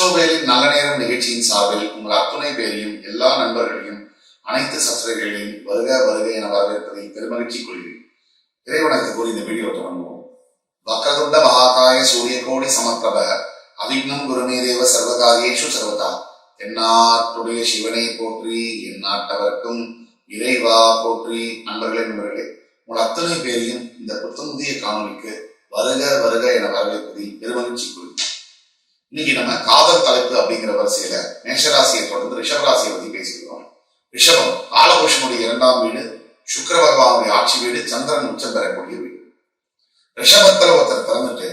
ஆஸ்ட்ரோவேலின் நல்ல நேரம் நிகழ்ச்சியின் சார்பில் உங்கள் அத்துணை பேரையும் எல்லா நண்பர்களையும் அனைத்து சப்ஸ்கிரைபர்களையும் வருக வருக என வரவேற்பதை பெருமகிழ்ச்சி கொள்கிறேன். இறைவனுக்கு கூறி இந்த வீடியோ தொடங்குவோம். வக்கதுண்ட மகாகாய சூரியகோடி சமப்பிரப அவிக்னம் குருமே தேவ சர்வகாரியேஷு சர்வதா. எந்நாட்டுடைய சிவனை போற்றி எந்நாட்டவர்க்கும் இறைவா போற்றி. நண்பர்களே நண்பர்களே உங்கள் அத்தனை பேரையும் இந்த புத்தமுதிய காணொலிக்கு வருக வருக என வரவேற்பதில் பெருமகிழ்ச்சி கொள்கிறேன். இன்னைக்கு நம்ம காதல் தலைப்பு அப்படிங்கிற வரிசையில மேஷராசியை தொடர்ந்து ரிஷபராசியை பத்தி பேசிக்கிறோம் ரிஷபம் காலபுருஷனுடைய இரண்டாம் வீடு சுக்கர பகவானுடைய ஆட்சி வீடு சந்திரன் உச்சம் பெறக்கூடிய வீடு. ரிஷபத்துல ஒருத்தர் பிறந்துட்டு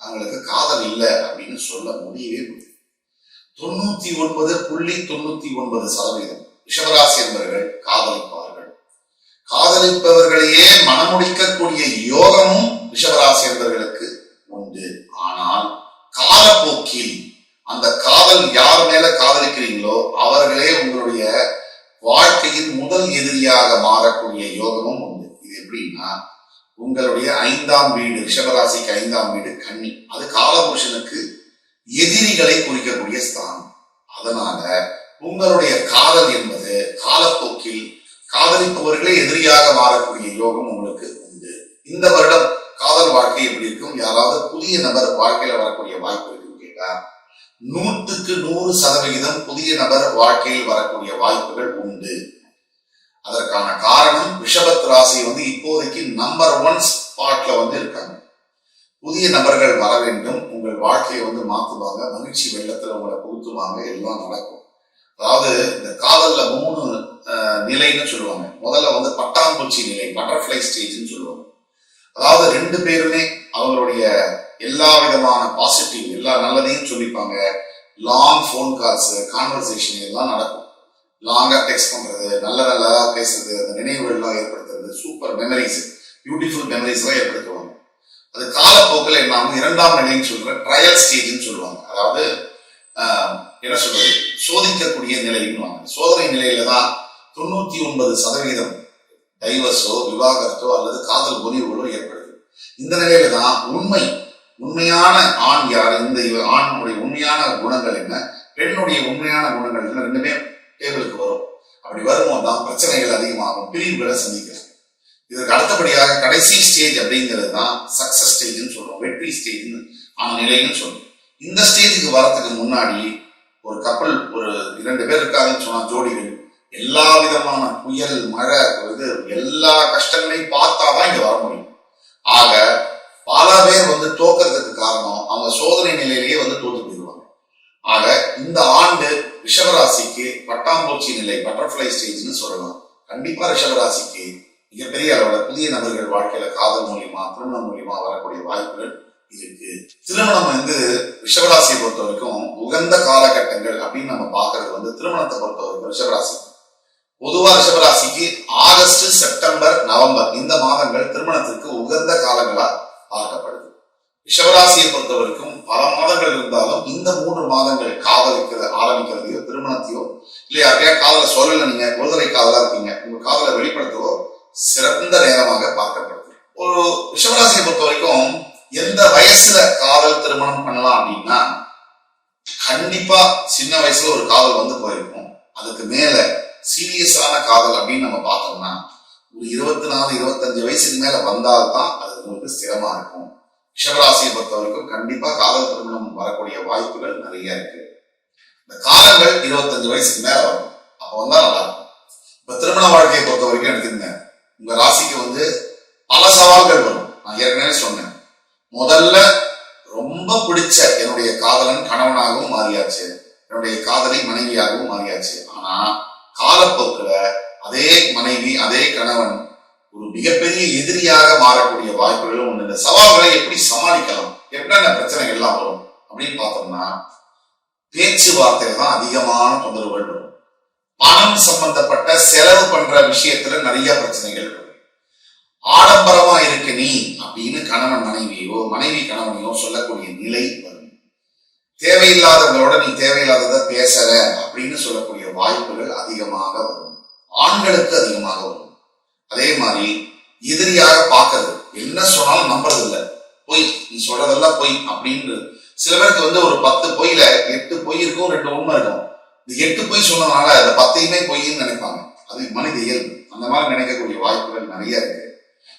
அவங்களுக்கு காதல் இல்லை அப்படின்னு சொல்ல முடியவே முடியும் தொண்ணூத்தி ஒன்பது புள்ளி தொண்ணூத்தி ஒன்பது சதவீதம் ரிஷபராசி என்பவர்கள் காதலிப்பார்கள் காதலிப்பவர்களையே மனமுடிக்கக்கூடிய யோகமும் ரிஷபராசி என்பவர்களுக்கு உண்டு. ஆனால் காலப்போக்கில் அந்த காதல் யார் மேல காதலிக்கிறீங்களோ அவர்களே உங்களுடைய வாழ்க்கையின் முதல் எதிரியாக மாறக்கூடிய யோகமும் உண்டு. இது எப்படின்னா உங்களுடைய ஐந்தாம் வீடு ரிஷபராசிக்கு ஐந்தாம் வீடு கன்னி. அது காலபுருஷனுக்கு எதிரிகளை குறிக்கக்கூடிய ஸ்தானம். அதனால உங்களுடைய காதல் என்பது காலப்போக்கில் காதலிப்பவர்களே எதிரியாக மாறக்கூடிய யோகம் உங்களுக்கு உண்டு. இந்த வருடம் இருக்கும். யாராவது புதிய நபர் வாழ்க்கையில வரக்கூடிய வாய்ப்பு இருக்குன்னு கேட்டா நூற்றுக்கு நூறு சதவிகிதம் புதிய நபர் வாழ்க்கையில் வரக்கூடிய வாய்ப்புகள் உண்டு. அதற்கான காரணம் ரிஷபத் ராசி வந்து இப்போதைக்கு நம்பர் ஒன் ஸ்பாட்ல வந்து இருக்காங்க. புதிய நபர்கள் வர வேண்டும். உங்கள் வாழ்க்கையை வந்து மாத்துவாங்க. மகிழ்ச்சி வெள்ளத்துல உங்களை புகுத்துவாங்க. எல்லாம் நடக்கும். அதாவது இந்த காதல்ல மூணு நிலைன்னு சொல்லுவாங்க. முதல்ல வந்து பட்டாம்பூச்சி நிலை பட்டர்ஃப்ளை ஸ்டேஜ்னு சொல்லுவாங்க. அதாவது ரெண்டு பேருமே அவங்களுடைய எல்லா விதமான பாசிட்டிவ் எல்லா நல்லதையும் சொல்லிப்பாங்க. லாங் ஃபோன் கால்ஸ் கான்வர்சேஷன் எல்லாம் நடக்கும். லாங்காக டெக்ஸ்ட் பண்ணுறது நல்ல நல்லதாக பேசுறது அந்த நினைவுகள்லாம் ஏற்படுத்துறது சூப்பர் மெமரிஸ் பியூட்டிஃபுல் மெமரிஸ் எல்லாம் ஏற்படுத்துவாங்க. அது காலப்போக்கில் இல்லாமல் இரண்டாம் நிலைன்னு சொல்ற ட்ரையல் ஸ்டேஜ்னு சொல்லுவாங்க. அதாவது என்ன சொல்றது? சோதிக்கக்கூடிய நிலைன்னு சோதனை நிலையில தான் தொண்ணூத்தி ஒன்பது சதவீதம் டைவர்ஸோ விவாகரத்தோ அல்லது காதல் முறிவுகளோ ஏற்படுது. இந்த நிலையில தான் உண்மை உண்மையான ஆண் யார்? இந்த ஆணுடைய உண்மையான குணங்கள் என்ன? பெண்ணுடைய உண்மையான குணங்கள் என்ன? ரெண்டுமே டேபிளுக்கு வரும். அப்படி வரும்போது தான் பிரச்சனைகள் அதிகமாகும். பிரிவுகளை சந்திக்கிறாங்க இதற்கு அடுத்தபடியாக கடைசி ஸ்டேஜ் அப்படிங்கிறது தான் சக்சஸ் ஸ்டேஜ்னு சொல்றோம். வெற்றி ஸ்டேஜ்னு ஆன நிலைன்னு சொல்றோம். இந்த ஸ்டேஜுக்கு வரத்துக்கு முன்னாடி ஒரு கப்பல் ஒரு இரண்டு பேர் இருக்காங்கன்னு சொன்னா ஜோடிகள். எல்லா விதமான புயல் மழை இது எல்லா கஷ்டங்களையும் பார்த்தாதான் இங்க வர முடியும். ஆக பல பேர் வந்து தோக்கிறதுக்கு காரணம் அவங்க சோதனை நிலையிலேயே வந்து தோத்து போயிடுவாங்க. ஆக இந்த ஆண்டு ரிஷபராசிக்கு பட்டாம்பூச்சி நிலை பட்டர்ஃப்ளை ஸ்டேஜ்னு சொல்லலாம். கண்டிப்பா ரிஷபராசிக்கு மிகப்பெரிய அளவுல புதிய நபர்கள் வாழ்க்கையில காதல் மூலியமா திருமணம் மூலியமா வரக்கூடிய வாய்ப்புகள் இருக்கு. திருமணம் வந்து ரிஷபராசியை பொறுத்த வரைக்கும் உகந்த காலகட்டங்கள் அப்படின்னு நம்ம பாக்குறது வந்து திருமணத்தை பொறுத்த வரைக்கும் ரிஷபராசி. பொதுவா ரிஷபராசிக்கு ஆகஸ்ட் செப்டம்பர் நவம்பர் இந்த மாதங்கள் திருமணத்திற்கு உகந்த காலங்களா பார்க்கப்படுது. ரிஷபராசியை பொறுத்தவரைக்கும் பல மாதங்கள் இருந்தாலும் இந்த மூன்று மாதங்கள் காதலிக்கிற ஆரம்பிக்கிறதையோ திருமணத்தையோ இல்லையா யாரையா காதல சொல்லல நீங்க குழந்தை காதலா இருக்கீங்க உங்க காதலை வெளிப்படுத்தவோ சிறந்த நேரமாக பார்க்கப்படுது. ஒரு ரிஷபராசியை பொறுத்த வரைக்கும் எந்த வயசுல காதல் திருமணம் பண்ணலாம் அப்படின்னா கண்டிப்பா சின்ன வயசுல ஒரு காதல் வந்து போயிருக்கும். அதுக்கு மேல சீரியஸான காதல் அப்படின்னு நம்ம பார்த்தோம்னா ஒரு இருபத்தி நாலு இருபத்தஞ்சு வயசுக்கு மேல வந்தால்தான் அது உங்களுக்கு ஸ்திரமா இருக்கும். ரிஷபராசியை பொறுத்தவரைக்கும் கண்டிப்பா காதல் திருமணம் வரக்கூடிய வாய்ப்புகள் நிறைய இருக்கு. இந்த காலங்கள் இருபத்தஞ்சு வயசுக்கு மேல வரும். அப்ப வந்தா நல்லா இருக்கும். இப்ப திருமண வாழ்க்கையை பொறுத்த வரைக்கும் எடுத்துங்க உங்க ராசிக்கு வந்து பல சவால்கள் வரும். நான் ஏற்கனவே சொன்னேன். முதல்ல ரொம்ப பிடிச்ச என்னுடைய காதலன் கணவனாகவும் மாறியாச்சு. என்னுடைய காதலி மனைவியாகவும் மாறியாச்சு. ஆனா காலப்போக்கில் அதே மனைவி அதே கணவன் ஒரு மிகப்பெரிய எதிரியாக மாறக்கூடிய வாய்ப்புகளும் உண்டு. இந்த சவால்களை எப்படி சமாளிக்கலாம்? என்னென்ன பிரச்சனைகள் எல்லாம் வரும்? அப்படின்னு பார்த்தோம்னா பேச்சுவார்த்தையில தான் அதிகமான தொந்தரவுகள் வரும். பணம் சம்பந்தப்பட்ட செலவு பண்ற விஷயத்துல நிறைய பிரச்சனைகள் வரும். ஆடம்பரமா இருக்க நீ அப்படின்னு கணவன் மனைவியோ மனைவி கணவனையோ சொல்லக்கூடிய நிலை வரும். தேவையில்லாதவங்களோட நீ தேவையில்லாததை பேசல அப்படின்னு சொல்லக்கூடிய வாய்ப்புகள் அதிகமாக வரும். ஆண்களுக்கு அதிகமாக வரும். அதே மாதிரி எதிரியாக பார்க்கறது. என்ன சொன்னாலும் நம்புறது இல்லை பொய் நீ சொல்றதெல்லாம் பொய் அப்படின்னு. சில பேருக்கு வந்து ஒரு பத்து பொய்ல எட்டு பொய் இருக்கும் ரெண்டு உண்மை இருக்கும். இந்த எட்டு பொய் சொன்னதுனால அந்த பத்தையுமே பொய்ன்னு நினைப்பாங்க. அது மனித இயல்பு. அந்த மாதிரி நினைக்கக்கூடிய வாய்ப்புகள் நிறைய இருக்கு.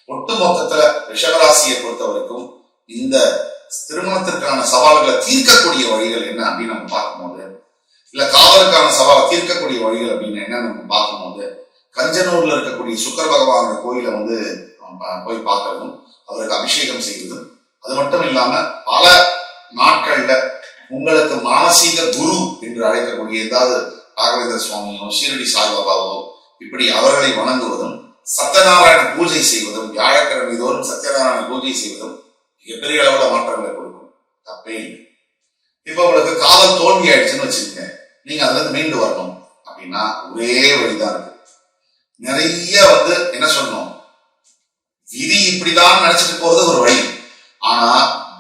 ஒட்டு மொத்தத்துல ரிஷபராசியை பொறுத்த வரைக்கும் இந்த திருமணத்திற்கான சவால்களை தீர்க்கக்கூடிய வழிகள் என்ன அப்படின்னு நம்ம பார்க்கும்போது இல்ல காவலுக்கான சவாலை தீர்க்கக்கூடிய வழிகள் அப்படின்னு என்ன நம்ம பார்க்கும்போது கஞ்சனூர்ல இருக்கக்கூடிய சுக்கர பகவானோட கோயிலை வந்து நம்ம போய் பார்க்கறதும் அவருக்கு அபிஷேகம் செய்வதும் அது மட்டும் இல்லாம பல நாட்கள்ல உங்களுக்கு மானசீக குரு என்று அழைக்கக்கூடிய ஏதாவது ராகவேந்திர சுவாமியோ சீரடி சாய்பாபாவோ இப்படி அவர்களை வணங்குவதும் சத்யநாராயண பூஜை செய்வதும் வியாழக்கிழமை தோறும் சத்யநாராயண பூஜை செய்வதும் மிகப்பெரிய அளவுல மாற்றங்களை கொடுக்கும். தப்பே இல்லை. இப்ப உங்களுக்கு காதல் தோல்வி ஆயிடுச்சுன்னு வச்சுக்கோங்க. நீங்க அதுல இருந்து மீண்டு வரணும் அப்படின்னா ஒரே வழிதான் இருக்கு. நிறைய வந்து என்ன சொல்லணும்? விதி இப்படிதான் நினைச்சிட்டு போறது ஒரு வழி. ஆனா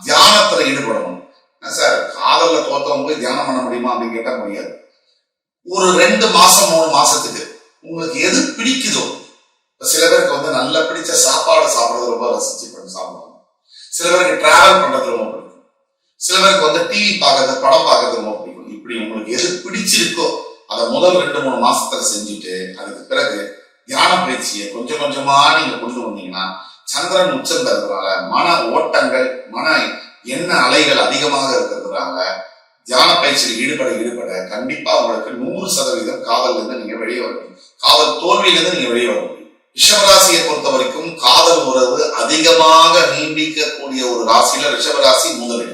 தியானத்துல ஈடுபடணும். என்ன சார் காதல்ல தோத்தவங்க தியானம் பண்ண முடியுமா அப்படின்னு கேட்டா முடியாது. ஒரு ரெண்டு மாசம் மூணு மாசத்துக்கு உங்களுக்கு எது பிடிக்குதோ சில பேருக்கு வந்து நல்ல பிடிச்ச சாப்பாடு சாப்பிடுறது ரொம்ப ரசிச்சு பண்ணி சாப்பிடுவாங்க. சில பேருக்கு டிராவல் பண்றது ரொம்ப பிடிக்கும். சில பேருக்கு வந்து டிவி பார்க்கறது படம் பார்க்கறது ரொம்ப இப்படி உங்களுக்கு எது பிடிச்சிருக்கோ அதை முதல் ரெண்டு மூணு மாசத்துல செஞ்சுட்டு அதுக்கு பிறகு தியான பயிற்சியை கொஞ்சம் கொஞ்சமா நீங்க கொண்டு வந்தீங்கன்னா சந்திரன் உச்சம் தருவதால மன ஓட்டங்கள் மன எண்ண அலைகள் அதிகமாக இருக்கிறதுனால தியான பயிற்சியில் ஈடுபட ஈடுபட கண்டிப்பா உங்களுக்கு நூறு சதவீதம் காதல்ல இருந்து நீங்க வெளியே வர முடியும். காதல் தோல்வியிலிருந்து நீங்க வெளியே வர முடியும். ரிஷபராசியை பொறுத்த வரைக்கும் காதல் உறவு அதிகமாக நீண்டிக்கக்கூடிய ஒரு ராசியில ரிஷபராசி முதலில்.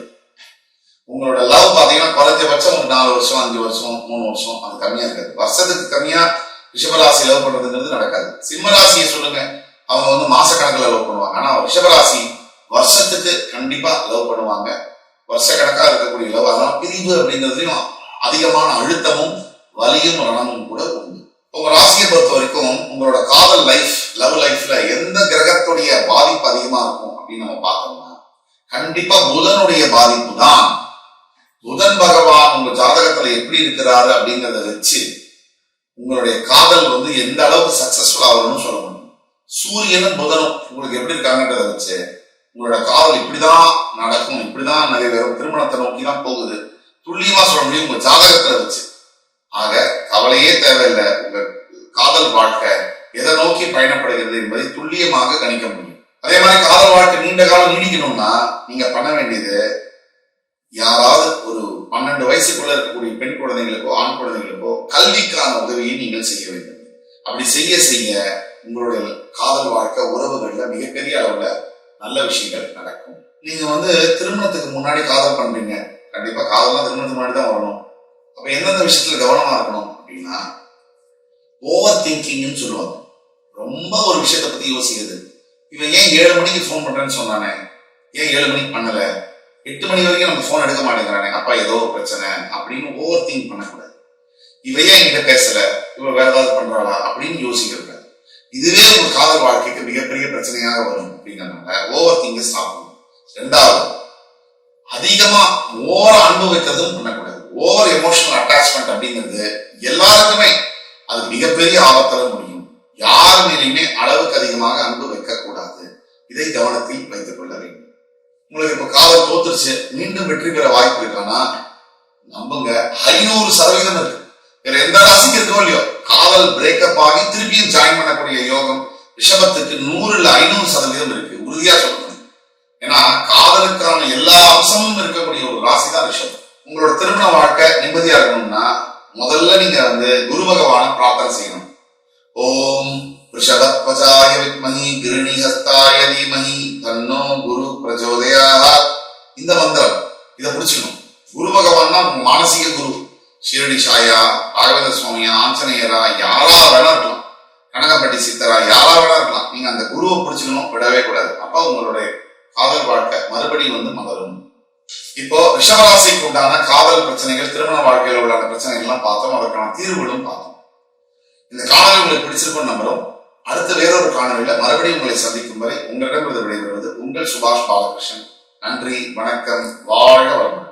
உங்களோட லவ் பார்த்தீங்கன்னா குறைஞ்சபட்சம் ஒரு நாலு வருஷம் அஞ்சு வருஷம் மூணு வருஷம். அது கம்மியா இருக்காது. வருஷத்துக்கு கம்மியா ரிஷபராசி லவ் பண்றதுங்கிறது நடக்காது. சிம்மராசியை சொல்லுங்க. அவங்க வந்து மாச லவ் பண்ணுவாங்க. ஆனா ரிஷபராசி வருஷத்துக்கு கண்டிப்பா லவ் பண்ணுவாங்க. வருஷ கணக்காக இருக்கக்கூடிய லவ் அதனால பிரிவு அப்படிங்கிறதுலையும் அதிகமான அழுத்தமும் வலியும் ரணமும் கூட உண்டு. உங்க ராசியை பொறுத்த வரைக்கும் உங்களோட காதல் லைஃப் லவ் லைஃப்ல எந்த கிரகத்துடைய பாதிப்பு அதிகமா இருக்கும் அப்படின்னு நம்ம பார்த்தோம்னா கண்டிப்பா புதனுடைய பாதிப்பு தான். புதன் பகவான் உங்க ஜாதகத்துல எப்படி இருக்கிறாரு அப்படிங்கறத வச்சு உங்களுடைய காதல் வந்து எந்த அளவுக்கு சக்சஸ்ஃபுல் ஆகணும்னு சொல்ல முடியும் சூரியனும் புதனும் உங்களுக்கு எப்படி இருக்காங்கன்றத வச்சு உங்களோட காதல் இப்படிதான் நடக்கும் இப்படிதான் நிறைவேறும் திருமணத்தை நோக்கி தான் போகுது. துல்லியமா சொல்ல முடியும் உங்க ஜாதகத்துல வச்சு. ஆக கவலையே தேவையில்லை. உங்க காதல் வாழ்க்கை எதை நோக்கி பயணப்படுகிறது என்பதை துல்லியமாக கணிக்க முடியும். அதே மாதிரி காதல் வாழ்க்கை நீண்ட காலம் நீடிக்கணும்னா நீங்க பண்ண வேண்டியது யாராவது ஒரு பன்னெண்டு வயசுக்குள்ள இருக்கக்கூடிய பெண் குழந்தைகளுக்கோ ஆண் குழந்தைகளுக்கோ கல்விக்கான உதவியை நீங்கள் செய்ய வேண்டும். அப்படி செய்ய செய்ய உங்களுடைய காதல் வாழ்க்கை உறவுகள்ல மிகப்பெரிய அளவுல நல்ல விஷயங்கள் நடக்கும். நீங்க வந்து திருமணத்துக்கு முன்னாடி காதல் பண்றீங்க. கண்டிப்பா காதல்லாம் திருமணத்துக்கு முன்னாடி தான் வரணும். அப்ப எந்தெந்த விஷயத்துல கவனமா இருக்கணும் அப்படின்னா ஓவர் திங்கிங்னு சொல்லுவாங்க. ரொம்ப ஒரு விஷயத்தை பத்தி யோசிக்கிறது. இவன் ஏன் ஏழு மணிக்கு ஃபோன் பண்றேன்னு சொன்னானே? ஏன் ஏழு மணிக்கு பண்ணல? எட்டு மணி வரைக்கும் நம்ம ஃபோன் எடுக்க மாட்டேங்கிறானே அப்பா ஏதோ ஒரு பிரச்சனை அப்படின்னு ஓவர் திங்க் பண்ணக்கூடாது. இவ ஏன் என்கிட்ட பேசல? இவ வேற ஏதாவது பண்றாளா? அப்படின்னு யோசிக்கிறது இதுவே உங்க காதல் வாழ்க்கைக்கு மிகப்பெரிய பிரச்சனையாக வரும் அப்படிங்கிறனால ஓவர் திங்க ஸ்டாப் ரெண்டாவது அதிகமா ஓவர் அனுபவிக்கிறதும் பண்ணக்கூடாது. ஓவர் எமோஷனல் அட்டாச்மெண்ட் அப்படிங்கிறது எல்லாருக்குமே அது மிகப்பெரிய ஆபத்தில் முடியும். யார் மேலேயுமே அளவுக்கு அதிகமாக அன்பு வைக்கக்கூடாது. இதை கவனத்தில் வைத்துக் கொள்ள வேண்டும். உங்களுக்கு இப்ப காலம் தோத்துருச்சு. மீண்டும் வெற்றி பெற வாய்ப்பு இருக்கானா? நம்புங்க. ஐநூறு சதவீதம் இருக்கு. வேற எந்த ராசிக்கு இருக்கோ இல்லையோ காதல் பிரேக்கப் ஆகி திருப்பியும் ஜாயின் பண்ணக்கூடிய யோகம் ரிஷபத்துக்கு நூறுல ஐநூறு சதவீதம் இருக்கு. உறுதியா சொல்லணும். ஏன்னா காதலுக்கான எல்லா அம்சமும் இருக்கக்கூடிய ஒரு ராசி தான் ரிஷபம். உங்களோட திருமண வாழ்க்கை நிம்மதியா இருக்கணும்னா முதல்ல நீங்க வந்து குரு பகவான பிரார்த்தனை செய்யணும். ஓம் ரிஷபத்வஜாய வித்மஹி கிருணி ஹஸ்தாய தீமஹி. தன்னோ குரு பிரச்சோதயாத். இந்த மந்திரம். இதை புடிச்சுக்கணும். குரு பகவான் மானசீக குரு. ஷீரடி சாயா ராகவேந்திர சுவாமியா ஆஞ்சநேயரா யாரா வேணா இருக்கலாம். கனகப்பட்டி சித்தரா யாரா வேணா இருக்கலாம். நீங்க அந்த குருவை பிடிச்சுக்கணும் விடவே கூடாது. அப்ப உங்களுடைய காதல் வாழ்க்கை மறுபடியும் வந்து மலரும். இப்போ ரிஷபராசிக்கு உண்டான காதல் பிரச்சனைகள் திருமண வாழ்க்கையில் உள்ள பிரச்சனைகள்லாம் பார்த்தோம். அதற்கான தீர்வுகளும் பார்த்தோம். இந்த காதல் உங்களுக்கு பிடிச்சிருக்கும் நம்புறோம். அடுத்த வேறொரு காணொலியில் மறுபடியும் உங்களை சந்திக்கும் வரை உங்களிடம் விடைபெறுவது உங்கள் சுபாஷ் பாலகிருஷ்ணன். நன்றி வணக்கம் வாழ வளமுடன்.